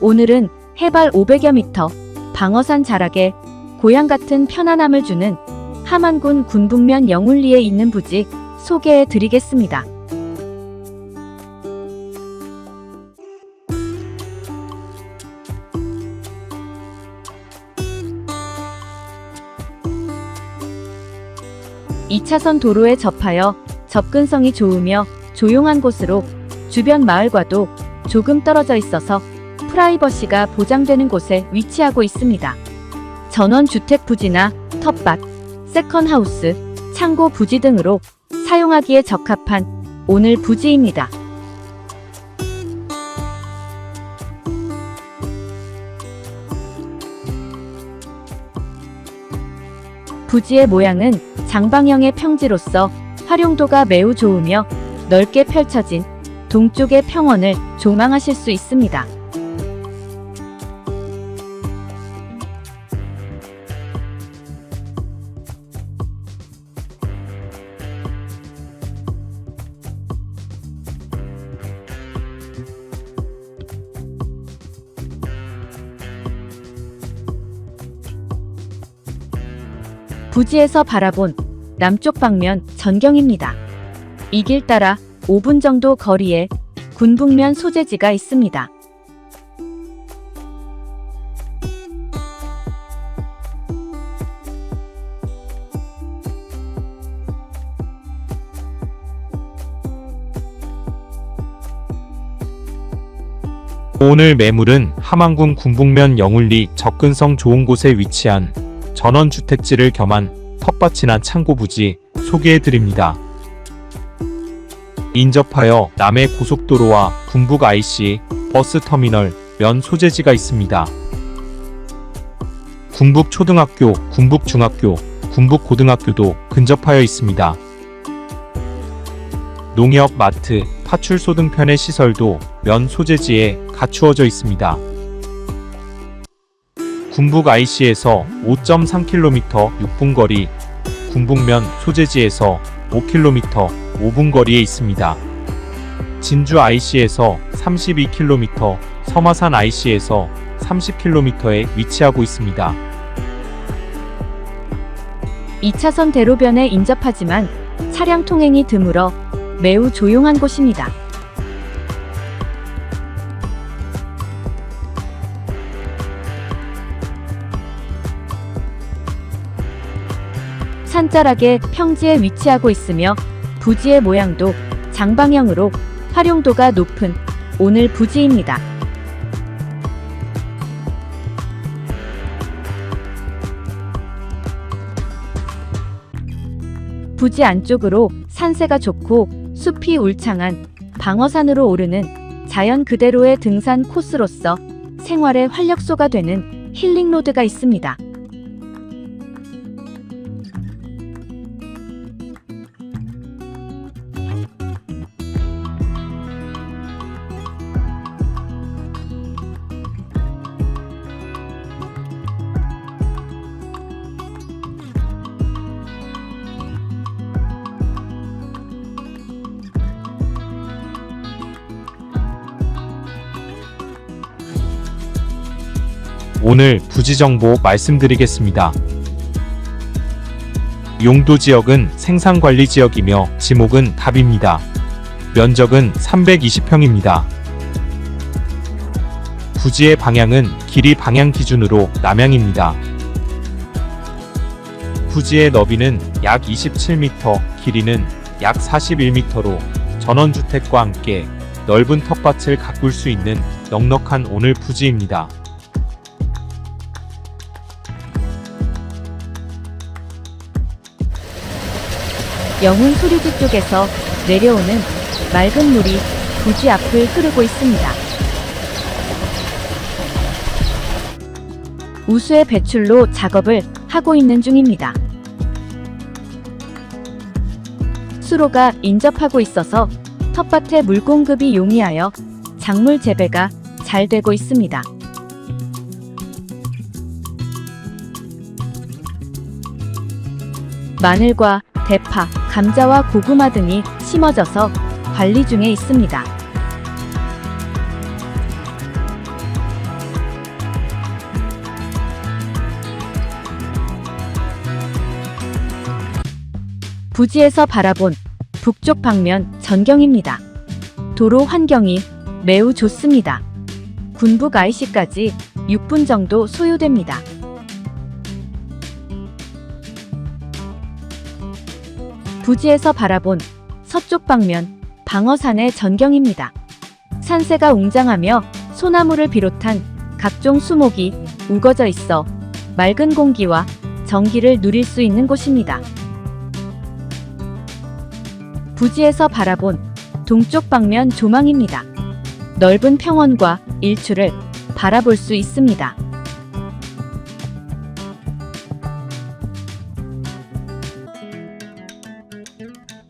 오늘은 해발 500여 미터 방어산 자락에 고향 같은 편안함을 주는 함안군 군북면 영울리에 있는 부지 소개해 드리겠습니다. 이차선 도로에 접하여 접근성이 좋으며 조용한 곳으로 주변 마을과도 조금 떨어져 있어서 프라이버시가 보장되는 곳에 위치하고 있습니다. 전원 주택 부지나 텃밭, 세컨하우스, 창고 부지 등으로 사용하기에 적합한 오늘 부지입니다. 부지의 모양은 장방형의 평지로서 활용도가 매우 좋으며 넓게 펼쳐진 동쪽의 평원을 조망하실 수 있습니다. 부지에서 바라본 남쪽 방면 전경입니다. 이 길 따라 5분 정도 거리에 군북면 소재지가 있습니다. 오늘 매물은 함안군 군북면 영울리 접근성 좋은 곳에 위치한 전원주택지를 겸한 텃밭이나 창고 부지 소개해 드립니다. 인접하여 남해 고속도로와 군북 IC 버스 터미널 면 소재지가 있습니다. 군북 초등학교, 군북 중학교, 군북 고등학교도 근접하여 있습니다. 농협, 마트, 파출소 등 편의 시설도 면 소재지에 갖추어져 있습니다. 군북 IC에서 5.3km 6분 거리, 군북면 소재지에서 5km 5분 거리에 있습니다. 진주 IC에서 32km, 서마산 IC에서 30km에 위치하고 있습니다. 2차선 대로변에 인접하지만 차량 통행이 드물어 매우 조용한 곳입니다. 산자락의 평지에 위치하고 있으며 부지의 모양도 장방형으로 활용도가 높은 오늘 부지입니다. 부지 안쪽으로 산세가 좋고 숲이 울창한 방어산으로 오르는 자연 그대로의 등산 코스로서 생활의 활력소가 되는 힐링로드가 있습니다. 오늘 부지 정보 말씀드리겠습니다. 용도 지역은 생산관리 지역이며 지목은 답입니다. 면적은 320평입니다. 부지의 방향은 길이 방향 기준으로 남향입니다. 부지의 너비는 약 27m, 길이는 약 41m로 전원주택과 함께 넓은 텃밭을 가꿀 수 있는 넉넉한 오늘 부지입니다. 영훈 소류지 쪽에서 내려오는 맑은 물이 부지 앞을 흐르고 있습니다. 우수의 배출로 작업을 하고 있는 중입니다. 수로가 인접하고 있어서 텃밭에 물 공급이 용이하여 작물 재배가 잘 되고 있습니다. 마늘과 대파, 감자와 고구마 등이 심어져서 관리 중에 있습니다. 부지에서 바라본 북쪽 방면 전경입니다. 도로 환경이 매우 좋습니다. 군북 IC까지 6분 정도 소요됩니다. 부지에서 바라본 서쪽 방면 방어산의 전경입니다. 산세가 웅장하며 소나무를 비롯한 각종 수목이 우거져 있어 맑은 공기와 정기를 누릴 수 있는 곳입니다. 부지에서 바라본 동쪽 방면 조망입니다. 넓은 평원과 일출을 바라볼 수 있습니다.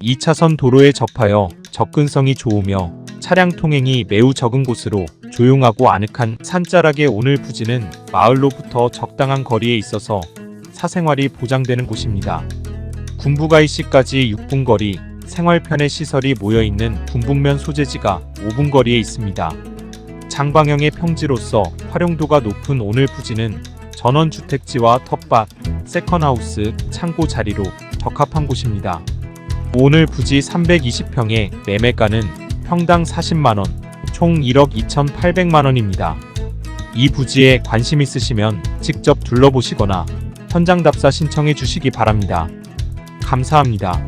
2차선 도로에 접하여 접근성이 좋으며 차량 통행이 매우 적은 곳으로 조용하고 아늑한 산자락의 오늘 부지는 마을로부터 적당한 거리에 있어서 사생활이 보장되는 곳입니다. 군부가이시까지 6분 거리, 생활편의 시설이 모여 있는 군북면 소재지가 5분 거리에 있습니다. 장방형의 평지로서 활용도가 높은 오늘 부지는 전원주택지와 텃밭, 세컨하우스, 창고 자리로 적합한 곳입니다. 오늘 부지 320평의 매매가는 평당 40만원, 총 1억 2,800만원입니다. 이 부지에 관심 있으시면 직접 둘러보시거나 현장 답사 신청해 주시기 바랍니다. 감사합니다.